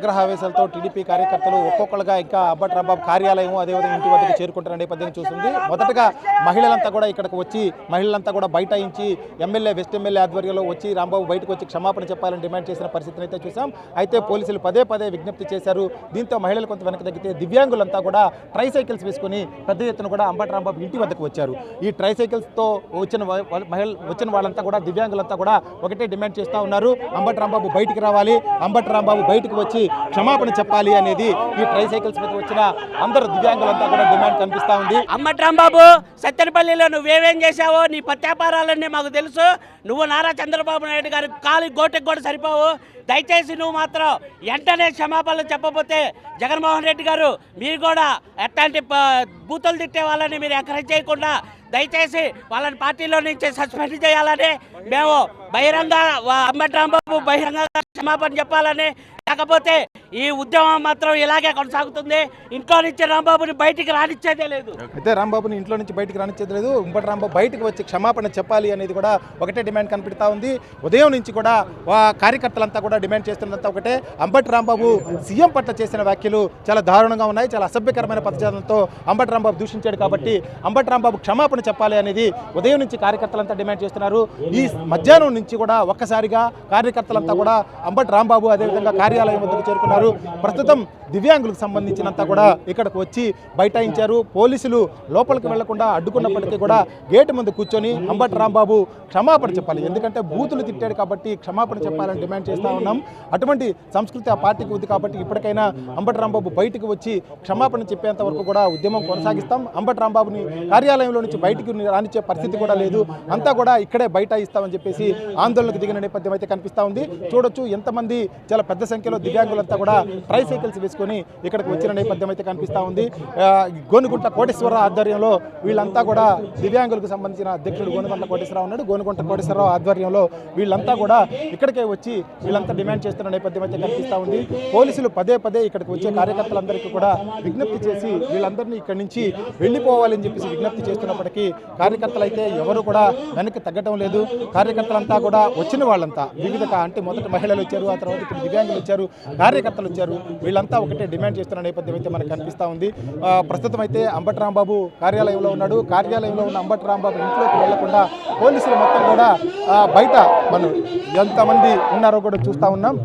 ఆగ్రహావేశాలతో TDP కార్యకర్తలు ఒక్కొక్కరుగా ఇంకా అబ్బట్ రాంబాబు కార్యాలయం అదేవిధంగా ఇంటి వద్దకు చేరుకుంటున్న నేపథ్యం చూస్తుంది. మొదటగా మహిళలంతా కూడా ఇక్కడికి వచ్చి మహిళలంతా కూడా బైఠాయించి ఎమ్మెల్యే వెస్ట్ ఎమ్మెల్యే ఆధ్వర్యంలో వచ్చి రాంబాబు బయటకు వచ్చి క్షమాపణ చెప్పాలని డిమాండ్ చేసిన పరిస్థితిని అయితే చూసాం. అయితే పోలీసులు పదే పదే విజ్ఞప్తి చేశారు. దీంతో మహిళలు కొంత వెనక తగ్గితే దివ్యాంగులంతా కూడా ట్రై సైకిల్స్ వేసుకుని పెద్ద ఎత్తున కూడా అంబట్ రాంబాబు ఇంటి వద్దకు వచ్చారు. ఈ ట్రై సైకిల్స్తో వచ్చిన మహిళ వచ్చిన వాళ్ళంతా కూడా దివ్యాంగులంతా కూడా ఒకటే డిమాండ్ చేస్తూ ఉన్నారు. అంబట్ రాంబాబు బయటికి రావాలి. అంబట్ రాంబాబు బయటకు వచ్చి క్షమాపణ చెప్పాలి అనేది ఈ ట్రైసైకిల్స్ మీద వచ్చిన అందరు దివ్యాంగులంతా కూడా డిమాండ్ కనిపిస్తా ఉంది. అమ్మటి రాంబాబు సత్తెనపల్లిలో నువ్వేమేం చేశావో నీ పత్యాపారాలన్నీ మాకు తెలుసు. నువ్వు నారా చంద్రబాబు నాయుడు గారి కాలి గోటకు కూడా సరిపోవు. దయచేసి నువ్వు మాత్రం వెంటనే క్షమాపణలు చెప్పకపోతే జగన్మోహన్ రెడ్డి గారు మీరు కూడా ఎట్లాంటి ప- బూతులు తిట్టే వాళ్ళని మీరు ఎంకరేజ్ చేయకుండా దయచేసి వాళ్ళని పార్టీలో నుంచి సస్పెండ్ చేయాలని మేము బహిరంగ వా- బహిరంగ క్షమాపణ చెప్పాలని కాకపోతే ఈ ఉద్యమం మాత్రం ఇలాగే కొనసాగుతుంది. ఇంట్లో నుంచి రాంబాబుని బయటికి రానిచ్చేదే లేదు. అయితే రాంబాబుని ఇంట్లో నుంచి బయటికి రానిచ్చేది లేదు. ఉంపటి రాంబాబు బయటకు వచ్చి క్షమాపణ చెప్పాలి అనేది కూడా ఒకటే డిమాండ్ కనిపిస్తా ఉంది. ఉదయం నుంచి కూడా వా కార్యకర్తలంతా కూడా డిమాండ్ చేస్తున్నంత ఒకటే. అంబటి రాంబాబు సీఎం పట్ల చేసిన వ్యాఖ్యలు చాలా దారుణంగా ఉన్నాయి. చాలా అసభ్యకరమైన పదజాలంతో అంబటి రాంబాబు దూషించాడు కాబట్టి అంబటి రాంబాబు క్షమాపణ చెప్పాలి అనేది ఉదయం నుంచి కార్యకర్తలంతా డిమాండ్ చేస్తున్నారు. ఈ మధ్యాహ్నం నుంచి కూడా ఒక్కసారిగా కార్యకర్తలంతా కూడా అంబటి రాంబాబు అదేవిధంగా కార్యాలయం వద్దకు చేరుకున్నారు. ప్రస్తుతం దివ్యాంగులకు సంబంధించినంత కూడా ఇక్కడికి వచ్చి బైఠాయించారు. పోలీసులు లోపలికి వెళ్ళకుండా అడ్డుకున్నప్పటికీ కూడా గేటు ముందు కూర్చొని అంబటి రాంబాబు క్షమాపణ చెప్పాలి. ఎందుకంటే బూతులు తిట్టాడు కాబట్టి క్షమాపణ చెప్పాలని డిమాండ్ చేస్తా ఉన్నాం. అటువంటి సంస్కృతి ఆ పార్టీకి ఉంది కాబట్టి ఇప్పటికైనా అంబటి రాంబాబు బయటకు వచ్చి క్షమాపణ చెప్పేంత వరకు కూడా ఉద్యమం కొనసాగిస్తాం. అంబటి రాంబాబుని కార్యాలయంలో నుంచి బయటికి రానిచ్చే పరిస్థితి కూడా లేదు. అంతా కూడా ఇక్కడే బయట ఇస్తామని చెప్పేసి ఆందోళనకు దిగిన నేపథ్యం అయితే కనిపిస్తా ఉంది. చూడొచ్చు ఎంతమంది చాలా పెద్ద సంఖ్యలో దివ్యాంగులంతా కూడా కూడా సైకిల్స్ వేసుకొని ఇక్కడికి వచ్చిన నేపథ్యం అయితే కనిపిస్తా ఉంది. గోనుగుంట కోటేశ్వరరావు ఆధ్వర్యంలో వీళ్ళంతా కూడా దివ్యాంగులకు సంబంధించిన అధ్యక్షుడు గోనుగుంట కోటేశ్వరరావు ఉన్నాడు. గోనుగుంట కోటేశ్వరరావు ఆధ్వర్యంలో వీళ్ళంతా కూడా ఇక్కడికే వచ్చి వీళ్ళంతా డిమాండ్ చేస్తున్న నేపథ్యం అయితే కనిపిస్తా ఉంది. పోలీసులు పదే పదే ఇక్కడికి వచ్చే కార్యకర్తలందరికీ కూడా విజ్ఞప్తి చేసి వీళ్ళందరినీ ఇక్కడి నుంచి వెళ్ళిపోవాలని చెప్పేసి విజ్ఞప్తి చేస్తున్నప్పటికీ కార్యకర్తలు అయితే ఎవరు కూడా వెనక్కి తగ్గటం లేదు. కార్యకర్తలంతా కూడా వచ్చిన వాళ్ళంతా వివిధ అంటే మొదట మహిళలు వచ్చారు ఆ తర్వాత ఇక్కడ దివ్యాంగులు వచ్చారు. కార్యకర్తలు వచ్చారు. వీళ్ళంతా ఒకటే డిమాండ్ చేస్తున్న నేపథ్యం అయితే మనకు కనిపిస్తా ఉంది. ప్రస్తుతం అయితే అంబట్ రాంబాబు కార్యాలయంలో ఉన్నాడు. కార్యాలయంలో ఉన్న అంబట్ రాంబాబు ఇంట్లోకి వెళ్ళకుండా పోలీసులు మొత్తం కూడా బయట మనం ఎంతమంది ఉన్నారో కూడా చూస్తా ఉన్నాం.